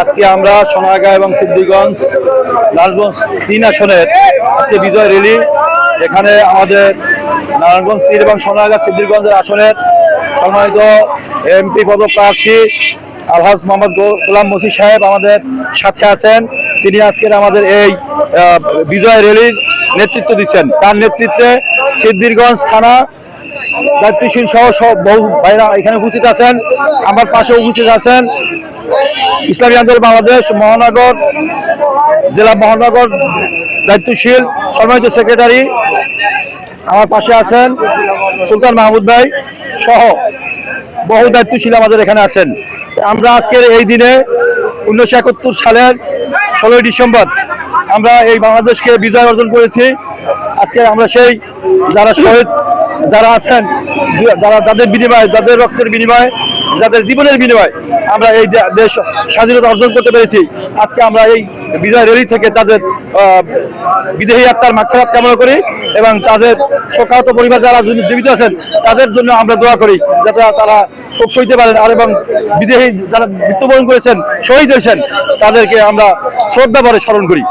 আজকে আমরা সোনারগাঁ এবং সিদ্ধিগঞ্জ, নারায়ণগঞ্জ তিন আসনের আজকে বিজয় র্যালি। এখানে আমাদের নারায়ণগঞ্জ তিন এবং সোনারগাঁ সিদ্ধিগঞ্জের আসনের সম্মানিত এমপি পদপ্রার্থী আলহাজ মোহাম্মদ গোলাম মসি সাহেব আমাদের সাথে আছেন। তিনি আজকের আমাদের এই বিজয় র্যালির নেতৃত্ব দিচ্ছেন। তার নেতৃত্বে সিদ্ধিরগঞ্জ থানা দায়িত্বশীল সহ সব বহু ভাইরা এখানে উপস্থিত আছেন। আমার পাশে উপস্থিত আছেন ইসলামী আন্দোলন বাংলাদেশ, মহানগর, জেলা মহানগর, দায়িত্বশীল, সম্মানিত সেক্রেটারি, আমার পাশে আছেন সুলতান মাহমুদ ভাই সহ বহু দায়িত্বশীল আমাদের এখানে আছেন। আমরা আজকের এই দিনে উনিশশো একাত্তর সালের ষোলোই ডিসেম্বর আমরা এই বাংলাদেশকে বিজয় অর্জন করেছি। আজকে আমরা সেই যারা শহীদ যারা আছেন, যারা যাদের বিনিময়ে, যাদের রক্তের বিনিময়ে, যাদের জীবনের বিনিময়ে আমরা এই দেশ স্বাধীনতা অর্জন করতে পেরেছি। আজকে আমরা এই বিজয় র্যালি থেকে তাদের বিদেহী আত্মার মাক্ষরাত কামনা করি এবং তাদের শোকাহত পরিবার যারা জীবিত- জীবিত আছেন, তাদের জন্য আমরা দোয়া করি যাতে তারা শোক সইতে পারেন আর এবং বিদেহী যারা মৃত্যুবরণ করেছেন, শহীদ হয়েছেন, তাদেরকে আমরা শ্রদ্ধা ভরে স্মরণ করি।